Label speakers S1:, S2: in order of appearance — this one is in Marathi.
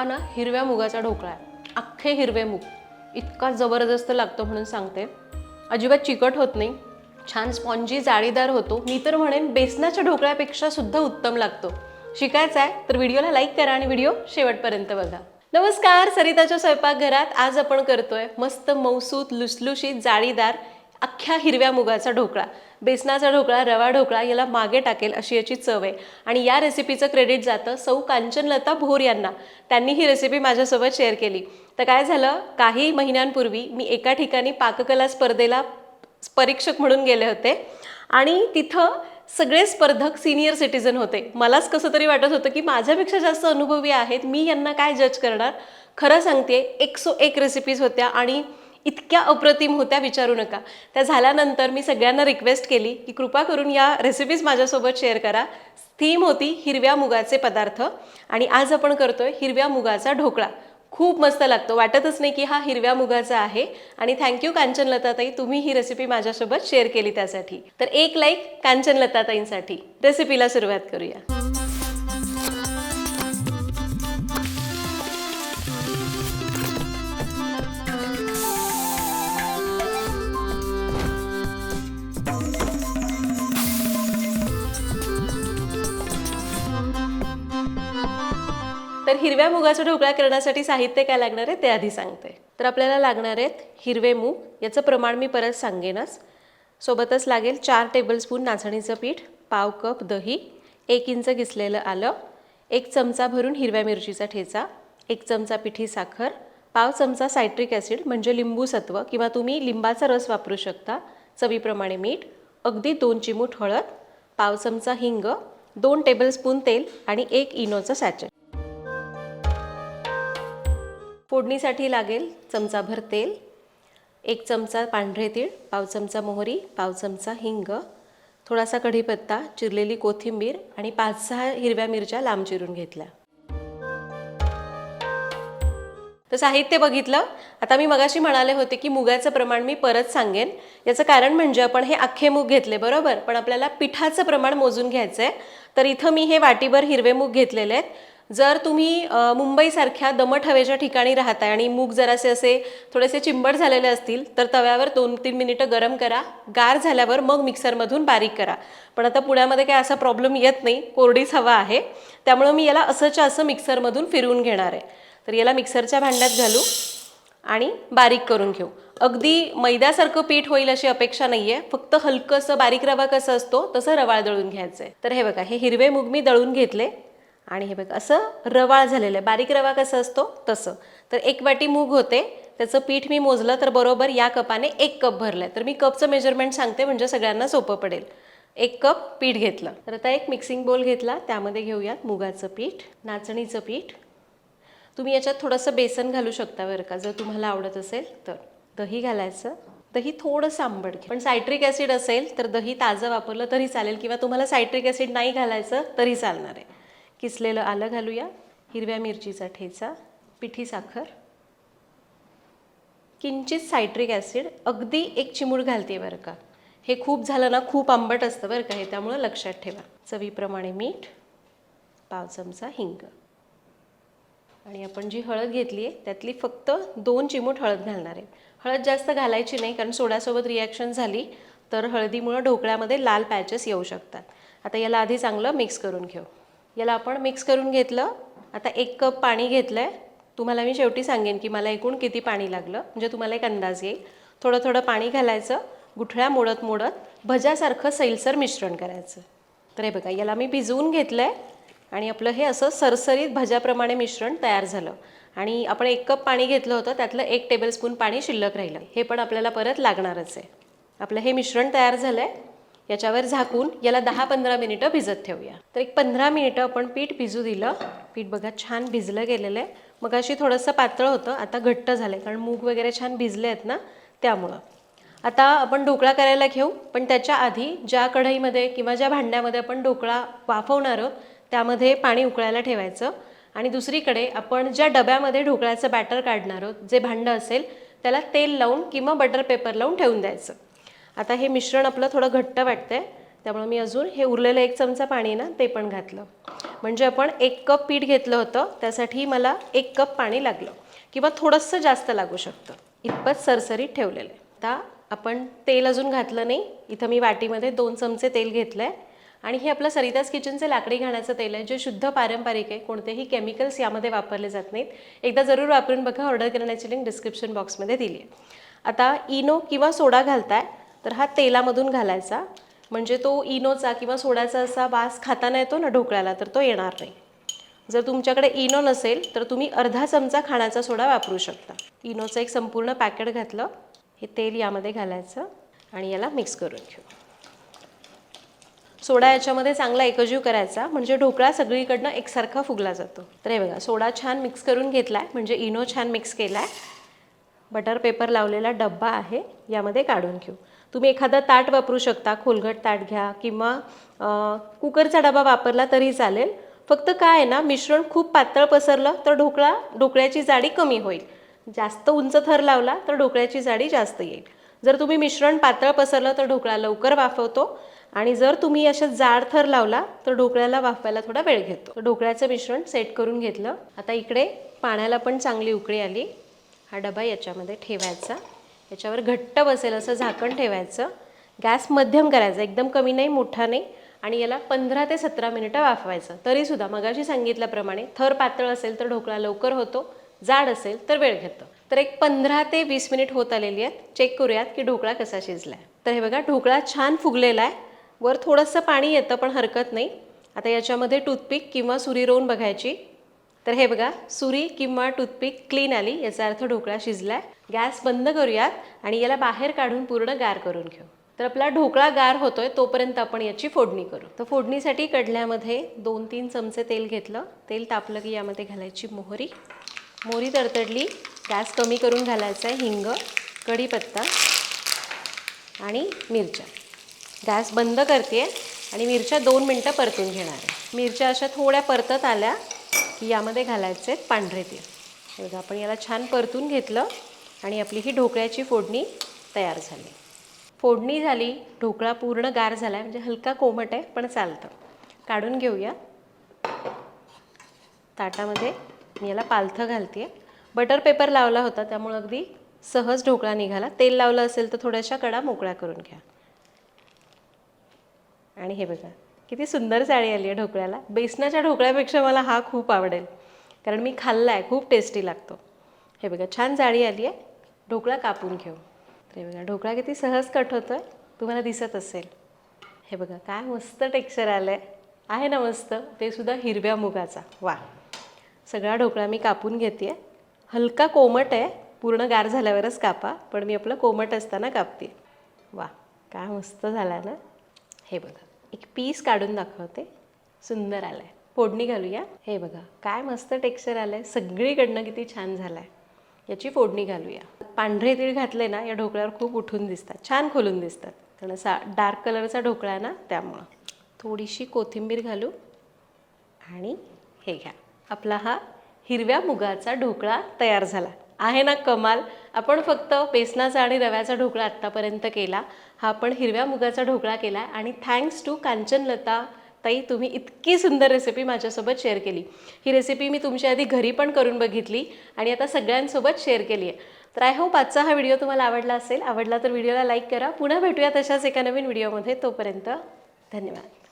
S1: हा ना हिरव्या मुगाचा ढोकळा आहे. अख्खे हिरवे मूग. इतका जबरदस्त लागतो म्हणून सांगते. अजिबात चिकट होत नाही. छान स्पॉन्जी जाळीदार होतो. मी तर म्हणेन बेसनाच्या ढोकळ्यापेक्षा सुद्धा उत्तम लागतो. शिकायचं आहे तर व्हिडिओला लाईक करा आणि व्हिडिओ शेवटपर्यंत बघा. नमस्कार सरिताच्या स्वयंपाकघरात आज आपण करतोय मस्त मौसूत लुसलुशीत जाळीदार अख्ख्या हिरव्या मुगाचा ढोकळा. बेसनाचा ढोकळा रवा ढोकळा याला मागे टाकेल अशी याची चव आहे. आणि या रेसिपीचं क्रेडिट जातं सौ कांचनलता भोर यांना. त्यांनी ही रेसिपी माझ्यासोबत शेअर केली. तर काय झालं? काही महिन्यांपूर्वी मी एका ठिकाणी पाककला स्पर्धेला परीक्षक म्हणून गेले होते. आणि तिथं सगळे स्पर्धक सिनियर सिटीजन होते. मलाच कसं तरी वाटत होतं की माझ्यापेक्षा जास्त अनुभवी आहेत. मी यांना काय जज करणार? खरं सांगते एकसो एक रेसिपीज होत्या आणि इतक्या अप्रतिम होत्या विचारू नका. त्या झाल्यानंतर मी सगळ्यांना रिक्वेस्ट केली की कृपा करून या रेसिपीज माझ्यासोबत शेअर करा. थीम होती हिरव्या मुगाचे पदार्थ आणि आज आपण करतोय हिरव्या मुगाचा ढोकळा. खूप मस्त लागतो. वाटतच नाही की हा हिरव्या मुगाचा आहे आणि थँक्यू कांचनलताताई तुम्ही ही रेसिपी माझ्यासोबत शेअर केली त्यासाठी. तर एक लाईक कांचनलताताईंसाठी रेसिपीला सुरुवात करूया. तर हिरव्या मुगाचा ढोकळा करण्यासाठी साहित्य काय लागणार आहे? ते आधी सांगते. तर आपल्याला लागणार आहेत हिरवे मूग. याचं प्रमाण मी परत सांगेनच. सोबतच लागेल चार टेबलस्पून नाचणीचं पीठ पाव कप दही एक इंच किसलेलं आलं एक चमचा भरून हिरव्या मिरचीचा ठेचा एक चमचा पिठी साखर पाव चमचा सायट्रिक ॲसिड म्हणजे लिंबू सत्व किंवा तुम्ही लिंबाचा रस वापरू शकता चवीप्रमाणे मीठ अगदी दोन चिमूट हळद पाव चमचा हिंग दोन टेबलस्पून तेल आणि एक इनोचं सॅचेट. फोडणीसाठी लागेल चमचाभर तेल एक चमचा पांढरे तीळ पाव चमचा मोहरी पाव चमचा हिंग थोडासा कढीपत्ता चिरलेली कोथिंबीर आणि पाच सहा हिरव्या मिरच्या लांब चिरून घेतल्या. तर साहित्य बघितलं. आता मी मगाशी म्हणाले होते की मुगाचं प्रमाण मी परत सांगेन. याचं कारण म्हणजे आपण हे अख्खे मूग घेतले बरोबर? पण आपल्याला पिठाचं प्रमाण मोजून घ्यायचं आहे तर इथं मी हे वाटीभर हिरवे मूग घेतलेले आहेत. जर तुम्ही मुंबईसारख्या दमट हवेच्या ठिकाणी राहताय आणि मूग जरासे असे थोडेसे चिंबड झालेले असतील तर तव्यावर दोन तीन मिनिटं गरम करा गार झाल्यावर मग मिक्सरमधून बारीक करा. पण आता पुण्यामध्ये काय असा प्रॉब्लेम येत नाही कोरडीच हवा आहे त्यामुळं मी याला असंच्या असं मिक्सरमधून फिरवून घेणार आहे. तर याला मिक्सरच्या भांड्यात घालू आणि बारीक करून घेऊ. अगदी मैद्यासारखं पीठ होईल अशी अपेक्षा नाही आहे फक्त हलकंसं बारीक रवा कसं असतो तसं रवाळ दळून घ्यायचं आहे तर हे बघा हे हिरवे मूग मी दळून घेतले. आणि हे बघ असं रवाळ झालेलं आहे. बारीक रवा कसं असतो? तसं. तर एक वाटी मूग होते. त्याचं पीठ मी मोजलं तर बरोबर या कपाने एक कप भरलं आहे तर मी कपचं मेजरमेंट सांगते म्हणजे सगळ्यांना सोपं पडेल. एक कप पीठ घेतलं. तर आता एक मिक्सिंग बोल घेतला. त्यामध्ये घेऊयात मुगाचं पीठ नाचणीचं पीठ. तुम्ही याच्यात थोडंसं बेसन घालू शकता बरं का जर तुम्हाला आवडत असेल तर. दही घालायचं. दही थोडंसं आंबट घ्या. पण सायट्रिक ॲसिड असेल तर दही ताजं वापरलं तरी चालेल. किंवा तुम्हाला सायट्रिक ॲसिड नाही घालायचं तरी चालणार आहे. किसलेलं आलं घालूया? हिरव्या मिरचीचा ठेचा पिठी साखर. किंचित सायट्रिक ॲसिड अगदी एक चिमूड घालते बरं का. हे खूप झालं ना खूप आंबट असतं बरं का हे त्यामुळं लक्षात ठेवा. चवीप्रमाणे मीठ पाव चमचा हिंग. आणि आपण जी हळद घेतली आहे त्यातली फक्त दोन चिमूट हळद घालणार आहे. हळद जास्त घालायची नाही कारण सोड्यासोबत रिॲक्शन झाली तर हळदीमुळं ढोकळ्यामध्ये लाल पॅचेस येऊ शकतात. आता याला आधी चांगलं मिक्स करून घेऊ. याला आपण मिक्स करून घेतलं. आता एक कप पाणी घेतलं आहे तुम्हाला मी शेवटी सांगेन की मला एकूण किती पाणी लागलं. म्हणजे तुम्हाला एक अंदाज येईल. थोडं थोडं पाणी घालायचं. गुठळ्या मोडत मोडत भज्यासारखं सैलसर मिश्रण करायचं. तर हे बघा याला मी भिजवून घेतलं आहे आणि आपलं हे असं सरसरीत भज्याप्रमाणे मिश्रण तयार झालं. आणि आपण एक कप पाणी घेतलं होतं. त्यातलं एक टेबलस्पून पाणी शिल्लक राहिलं. हे पण आपल्याला परत लागणारच आहे. आपलं हे मिश्रण तयार झालं आहे याच्यावर झाकून याला दहा पंधरा मिनिटं भिजत ठेवूया. तर एक पंधरा मिनिटं आपण पीठ भिजू दिलं. पीठ बघा छान भिजलं गेलेलं आहे. मग अशी थोडंसं पातळ होतं आता घट्ट झालं आहे कारण मूग वगैरे छान भिजले आहेत ना त्यामुळं. आता आपण ढोकळा करायला घेऊ पण त्याच्या आधी ज्या कढईमध्ये किंवा ज्या भांड्यामध्ये आपण ढोकळा वाफवणार त्यामध्ये पाणी उकळायला ठेवायचं. आणि दुसरीकडे आपण ज्या डब्यामध्ये ढोकळ्याचं बॅटर काढणार आहोत जे भांडं असेल त्याला तेल लावून किंवा बटर पेपर लावून ठेवून द्यायचं. आता हे मिश्रण आपलं थोडं घट्ट वाटतंय. त्यामुळे मी अजून हे उरलेलं एक चमचा पाणी ना ते पण घातलं. म्हणजे आपण एक कप पीठ घेतलं होतं त्यासाठी मला एक कप पाणी लागलं. किंवा थोडंसं जास्त लागू शकतं. इतपत सरसरीत ठेवलेलं आहे. आता आपण तेल अजून घातलं नाही. इथं मी वाटीमध्ये दोन चमचे तेल घेतलं आहे आणि हे आपलं सरिताज किचनचे लाकडी घाण्याचं तेल आहे जे शुद्ध पारंपरिक आहे. कोणतेही केमिकल्स यामध्ये वापरले जात नाहीत. एकदा जरूर वापरून बघा. ऑर्डर करण्याची लिंक डिस्क्रिप्शन बॉक्समध्ये दिली आहे. आता इनो किंवा सोडा घालताय. तर हा तेलामधून घालायचा. म्हणजे तो इनोचा किंवा सोड्याचा असा वास खाताना येतो ना ढोकळ्याला तर तो येणार नाही. जर तुमच्याकडे इनो नसेल तर तुम्ही अर्धा चमचा खाण्याचा सोडा वापरू शकता. इनोचं एक संपूर्ण पॅकेट घातलं. हे तेल यामध्ये घालायचं आणि याला मिक्स करून घेऊ. सोडा याच्यामध्ये चांगला एकजीव करायचा. म्हणजे ढोकळा सगळीकडनं एकसारखा फुगला जातो. तर हे बघा सोडा छान मिक्स करून घेतला आहे म्हणजे इनो छान मिक्स केला आहे बटर पेपर लावलेला डब्बा आहे यामध्ये काढून घेऊ. तुम्ही एखादा ताट वापरू शकता खोलगट ताट घ्या किंवा कुकरचा डबा वापरला तरी चालेल. फक्त काय आहे ना मिश्रण खूप पातळ पसरलं तर ढोकळा ढोकळ्याची जाडी कमी होईल. जास्त उंच थर लावला तर ढोकळ्याची जाडी जास्त येईल. जर तुम्ही मिश्रण पातळ पसरलं तर ढोकळा लवकर वाफवतो आणि जर तुम्ही अशा जाड थर लावला तर ढोकळ्याला वाफवायला थोडा वेळ घेतो. ढोकळ्याचं मिश्रण सेट करून घेतलं. आता इकडे पाण्याला पण चांगली उकळी आली. हा डबा याच्यामध्ये ठेवायचा. याच्यावर घट्ट बसेल असं झाकण ठेवायचं. गॅस मध्यम करायचा एकदम कमी नाही मोठा नाही. आणि याला पंधरा ते सतरा मिनिटं वाफवायचं. तरीसुद्धा मगाशी सांगितल्याप्रमाणे थर पातळ असेल तर ढोकळा लवकर होतो जाड असेल तर वेळ घेतो. तर एक पंधरा ते वीस मिनिट होत आलेली आहेत. चेक करूयात की ढोकळा कसा शिजला आहे तर हे बघा ढोकळा छान फुगलेला आहे. वर थोडंसं पाणी येतं पण हरकत नाही. आता याच्यामध्ये टूथपिक किंवा सुरी रोवून बघायची. तर हे बघा सुरी किंवा टूथपिक क्लीन आली याचा अर्थ ढोकळा शिजलाय. गॅस बंद करूयात आणि याला बाहेर काढून पूर्ण गार करून घेऊ. तर आपला ढोकळा गार होतोय तोपर्यंत आपण याची फोडणी करू. तर फोडणीसाठी कडल्यामध्ये दोन तीन चमचे तेल घेतलं. तेल तापलं की यामध्ये घालायची मोहरी. मोहरी तडतडली गॅस कमी करून घालायचा आहे हिंग कढीपत्ता आणि मिरच्या. गॅस बंद करते आणि मिरच्या दोन मिनटं परतून घेणार आहे. मिरच्या अशा थोड्या परतत आल्या की यामध्ये घालायचे आहेत पांढरे तीळ. हे बघा आपण याला छान परतून घेतलं आणि आपली ही ढोकळ्याची फोडणी तयार झाली. फोडणी झाली ढोकळा पूर्ण गार झाला आहे म्हणजे हलका कोमट आहे पण चालतं. काढून घेऊया. ताटामध्ये मी याला पालथं घालते बटर पेपर लावला होता त्यामुळं अगदी सहज ढोकळा निघाला. तेल लावलं असेल तर थोड्याशा कडा मोकळ्या करून घ्या. आणि हे बघा किती सुंदर जाळी आली आहे ढोकळ्याला. बेसनाच्या ढोकळ्यापेक्षा मला हा खूप आवडेल. कारण मी खाल्ला आहे खूप टेस्टी लागतो. हे बघा छान जाळी आली आहे. ढोकळा कापून घेऊ. तर हे बघा ढोकळा किती सहज कट होतो आहे तुम्हाला दिसत असेल. हे बघा काय मस्त टेक्स्चर आलं आहे आहे ना मस्त? ते सुद्धा हिरव्या मुगाचा. वा. सगळा ढोकळा मी कापून घेते हलका कोमट आहे. पूर्ण गार झाल्यावरच कापा. पण मी आपलं कोमट असताना कापते. वा काय मस्त झाला ना? हे बघा. एक पीस काढून दाखवते. सुंदर आलं आहे फोडणी घालूया. हे बघा काय मस्त टेक्स्चर आलं आहे सगळीकडनं किती छान झालं आहे याची फोडणी घालूया. पांढरे तीळ घातले ना या ढोकळ्यावर खूप उठून दिसतात. छान खोलून दिसतात. कारण असा डार्क कलरचा ढोकळा आहे ना त्यामुळं. थोडीशी कोथिंबीर घालू आणि हे घ्या. आपला हा हिरव्या मुगाचा ढोकळा तयार झाला. आहे ना कमाल. आपण फक्त बेसनाचा आणि रव्याचा ढोकळा आत्तापर्यंत केला. हा आपण हिरव्या मुगाचा ढोकळा केला आणि थँक्स टू कांचनलता ताई तुम्ही इतकी सुंदर रेसिपी माझ्यासोबत शेअर केली. ही रेसिपी मी तुमच्या आधी घरी पण करून बघितली आणि आता सगळ्यांसोबत शेअर केली आहे. तर आय होप आजचा हा व्हिडिओ तुम्हाला आवडला असेल. आवडला तर व्हिडिओला लाईक करा. पुन्हा भेटूया तशाच एका नवीन व्हिडिओमध्ये तोपर्यंत धन्यवाद.